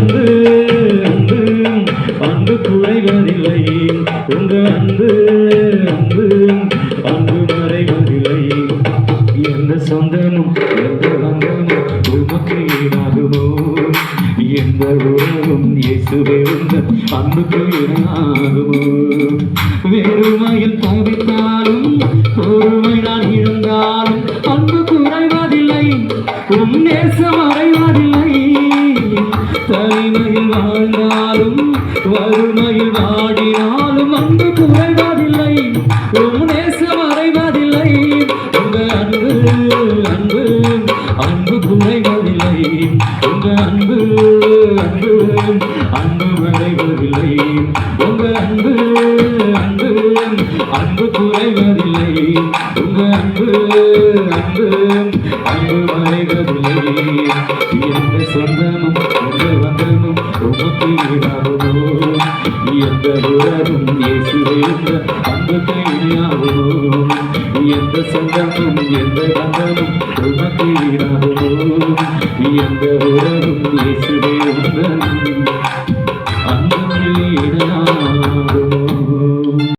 அன்பு அன்பு. அன்பு குறைவதில்லை. உங்க அன்பு அன்பு. அன்பு மறைவதில்லை. எந்த சொந்தமும் எந்த பந்தமும் உமக்கு ஈடாகுமோ எந்த உறவும் இயேசுவே உந்த அன்புக்கு ஈடாகுமோ வெறுமையில் தவித்தாலும் பொறுமை நான் இருந்தாலும் அன்பு குறைவதில்லை. உன் நேசம் அறை வறுமையில் வாழ்ந்தாலும் வறுமையில் வாடினாலும் அன்பு குறைவதில்லை உன் நேசம் மறைவதில்லை உங்க அன்பு அன்பு அன்பு குறைவதில்லை உங்க அன்பு அன்பு அன்பு மறைவதில்லை உங்க அன்பு அன்பு அன்பு குறைவதில்லை உங்க அன்பு அன்பு அன்பு மறைவதில்லை எந்த சொந்தமும் எந்த வந்தனும் உமக்கு ஈடாகுமோ? எந்த உறவும் இயேசுவேந்த அன்புக்கு இணையாகுமோ எந்த சொந்தமும் எந்த வந்தனும் உமக்கு ஈடாகுமோ? எந்த உறவும் இயேசுவேந்த அன்புக்கு ஈடாகுமோ.